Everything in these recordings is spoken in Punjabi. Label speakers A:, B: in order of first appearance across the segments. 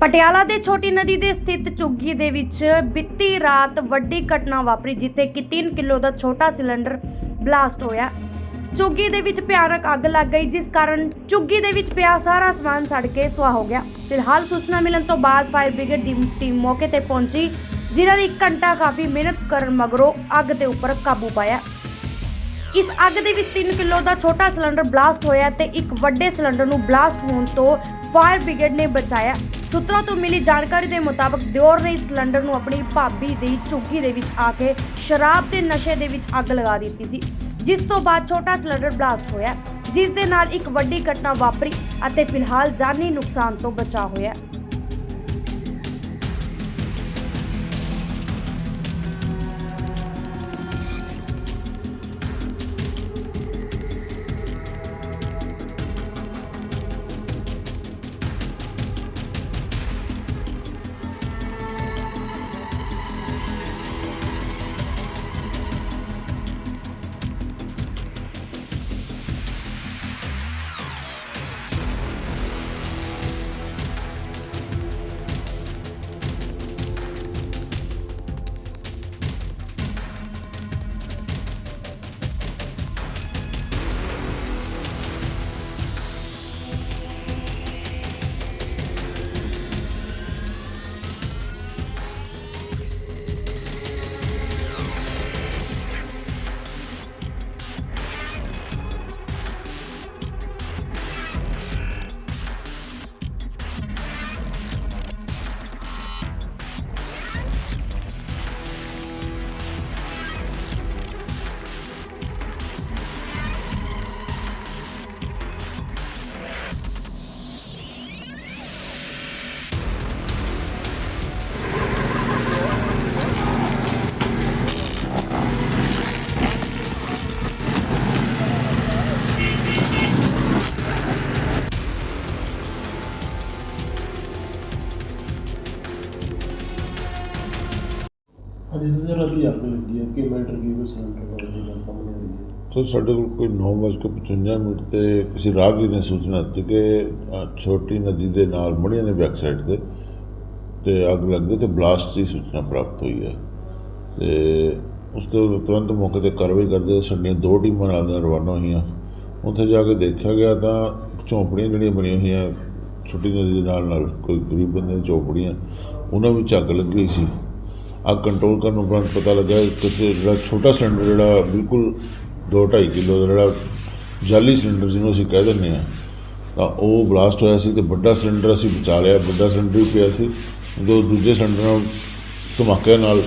A: ਪਟਿਆਲਾ ਦੇ ਛੋਟੀ ਨਦੀ ਦੇ ਸਥਿਤ ਚੁੱਗੀ ਦੇ ਵਿੱਚ ਬੀਤੀ ਰਾਤ ਵੱਡੀ ਘਟਨਾ ਵਾਪਰੀ, ਜਿੱਥੇ ਕਿ 3 ਕਿਲੋ ਦਾ ਛੋਟਾ ਸਿਲੰਡਰ ਬਲਾਸਟ ਹੋਇਆ। ਝੁੱਗੀ ਦੇ ਵਿੱਚ ਭਿਆਨਕ ਅੱਗ ਲੱਗ ਗਈ, ਜਿਸ ਕਾਰਨ ਚੁੱਗੀ ਦੇ ਵਿੱਚ ਪਿਆ ਸਾਰਾ ਸਮਾਨ ਸੜ ਕੇ ਸੁਆਹ ਹੋ ਗਿਆ। ਫਿਲਹਾਲ ਸੂਚਨਾ ਮਿਲਣ ਤੋਂ ਬਾਅਦ ਫਾਇਰ ਬ੍ਰਿਗੇਡ ਦੀ ਟੀਮ ਮੌਕੇ ਤੇ ਪਹੁੰਚੀ, ਜਿਨ੍ਹਾਂ ਨੇ 1 ਘੰਟਾ ਕਾਫੀ ਮਿਹਨਤ ਕਰਨ ਮਗਰੋਂ ਅੱਗ ਦੇ ਉੱਪਰ ਕਾਬੂ ਪਾਇਆ। ਇਸ ਅੱਗ ਦੇ ਵਿੱਚ 3 ਕਿਲੋ ਦਾ ਛੋਟਾ ਸਿਲੰਡਰ ਬਲਾਸਟ ਹੋਇਆ ਤੇ ਇੱਕ ਵੱਡੇ ਸਿਲੰਡਰ ਨੂੰ ਬਲਾਸਟ ਹੋਣ ਤੋਂ ਫਾਇਰ ਬ੍ਰਿਗੇਡ ਨੇ ਬਚਾਇਆ। ਸੂਤਰਾਂ ਤੋਂ ਮਿਲੀ ਜਾਣਕਾਰੀ ਦੇ ਮੁਤਾਬਕ ਦਿਓਰ ਨੇ ਇਸ ਸਿਲੰਡਰ ਨੂੰ ਆਪਣੀ ਭਾਬੀ ਦੀ ਝੁੱਗੀ ਦੇ ਵਿੱਚ ਆ ਕੇ ਸ਼ਰਾਬ ਦੇ ਨਸ਼ੇ ਦੇ ਵਿੱਚ ਅੱਗ ਲਗਾ ਦਿੱਤੀ ਸੀ, ਜਿਸ ਤੋਂ ਬਾਅਦ ਛੋਟਾ ਸਿਲੰਡਰ ਬਲਾਸਟ ਹੋਇਆ। ਜਿਸ ਦੇ ਨਾਲ ਇੱਕ ਵੱਡੀ ਘਟਨਾ ਵਾਪਰੀ ਅਤੇ ਫਿਲਹਾਲ ਜਾਨੀ ਨੁਕਸਾਨ ਤੋਂ ਬਚਾ ਹੋਇਆ।
B: ਅਜੇ ਤਾਂ ਰਾਤੀ ਅੱਗ ਲੱਗੀ ਹੈ ਕਿ ਮੈਟਰ ਕੀ ਕੋਈ ਸਿਲੰਡਰ ਬਾਰੇ ਦੀ ਗੱਲ ਸਾਹਮਣੇ ਆਈ ਹੈ?
C: ਸੋ ਸਾਡੇ ਕੋਲ ਕੋਈ 9:55 ਮਿੰਟ ਤੇ ਕਿਸੇ ਰਾਹਗੀਰ ਨੇ ਸੂਚਨਾ ਦਿੱਤੀ ਕਿ ਛੋਟੀ ਨਦੀ ਦੇ ਨਾਲ ਮੜੀਆਂ ਦੇ ਬੈਕ ਸਾਈਡ ਤੇ ਤੇ ਅੱਗ ਲੱਗ ਗਈ ਤੇ ਬਲਾਸਟ ਦੀ ਸੂਚਨਾ ਪ੍ਰਾਪਤ ਹੋਈ ਹੈ। ਤੇ ਉਸ ਤੋਂ ਤੁਰੰਤ ਮੌਕੇ ਤੇ ਕਾਰਵਾਈ ਕਰਦੇ ਸਾਡੀਆਂ ਦੋ ਟੀਮਾਂ ਨਾਲ ਰਵਾਨਾ ਹੋਈਆਂ। ਉੱਥੇ ਜਾ ਕੇ ਦੇਖਿਆ ਗਿਆ ਤਾਂ ਝੌਂਪੜੀਆਂ ਜਿਹੜੀਆਂ ਬਣੀਆਂ ਹੋਈਆਂ, ਛੋਟੀ ਨਦੀ ਦੇ ਨਾਲ ਨਾਲ ਕੋਈ ਗਰੀਬ ਬੰਦੇ ਦੀਆਂ ਝੌਂਪੜੀਆਂ, ਉਹਨਾਂ ਵਿੱਚ ਅੱਗ ਲੱਗੀ ਸੀ। ਅੱਗ ਕੰਟਰੋਲ ਕਰਨ ਉਪਰੰਤ ਪਤਾ ਲੱਗਾ ਕਿ ਜਿਹੜਾ ਛੋਟਾ ਸਿਲੰਡਰ ਜਿਹੜਾ ਬਿਲਕੁਲ 2.5 ਕਿਲੋ ਦਾ ਜਿਹੜਾ ਜਾਲੀ ਸਿਲੰਡਰ ਜਿਹਨੂੰ ਅਸੀਂ ਕਹਿ ਦਿੰਦੇ ਆ ਤਾਂ ਉਹ ਬਲਾਸਟ ਹੋਇਆ ਸੀ ਤੇ ਵੱਡਾ ਸਿਲੰਡਰ ਅਸੀਂ ਬਚਾ ਲਿਆ। ਵੱਡਾ ਸਿਲੰਡਰ ਵੀ ਪਿਆ ਸੀ ਜੋ ਦੂਜੇ ਸਿਲੰਡਰ ਨਾਲ ਧਮਾਕੇ ਨਾਲ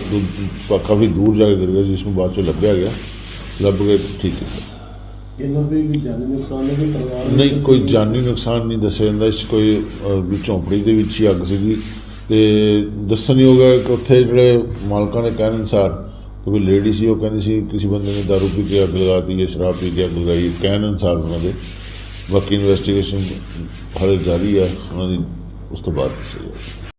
C: ਕਾਫੀ ਦੂਰ ਜਾ ਕੇ ਗਿਰ ਗਿਆ ਜਿਸ ਨੂੰ ਬਾਅਦ ਚੋਂ ਲੱਭਿਆ ਗਿਆ। ਲੱਭ ਕੇ ਠੀਕ ਕੀਤਾ।
B: ਇਹਨਾਂ ਦੇ ਵੀ ਜਾਨੀ ਨੁਕਸਾਨ ਨਹੀਂ ਪਰਿਵਾਰ ਨੂੰ
C: ਨਹੀਂ ਕੋਈ ਜਾਨੀ ਨੁਕਸਾਨ ਨਹੀਂ ਦੱਸਿਆ ਜਾਂਦਾ। ਇਸ ਕੋਈ ਵੀ ਝੌਂਪੜੀ ਦੇ ਵਿੱਚ ਹੀ ਅੱਗ ਸੀਗੀ। ਤੇ ਦੱਸਣਯੋਗ ਹੈ ਕਿ ਉੱਥੇ ਜਿਹੜੇ ਮਾਲਕਾਂ ਦੇ ਕਹਿਣ ਅਨੁਸਾਰ ਕੋਈ ਲੇਡੀ ਸੀ, ਉਹ ਕਹਿੰਦੀ ਸੀ, ਕਿਸੇ ਬੰਦੇ ਨੇ ਦਾਰੂ ਪੀ ਕੇ ਅੱਗ ਲਗਾਤੀ ਹੈ, ਸ਼ਰਾਬ ਪੀ ਕੇ ਅੱਗ ਲਗਾਈ ਕਹਿਣ ਅਨੁਸਾਰ ਉਹਨਾਂ ਦੇ ਬਾਕੀ ਇਨਵੈਸਟੀਗੇਸ਼ਨ ਹਾਲੇ ਜਾਰੀ ਹੈ, ਉਹਨਾਂ ਦੀ ਉਸ ਤੋਂ ਬਾਅਦ ਦੱਸਿਆ ਜਾਏਗਾ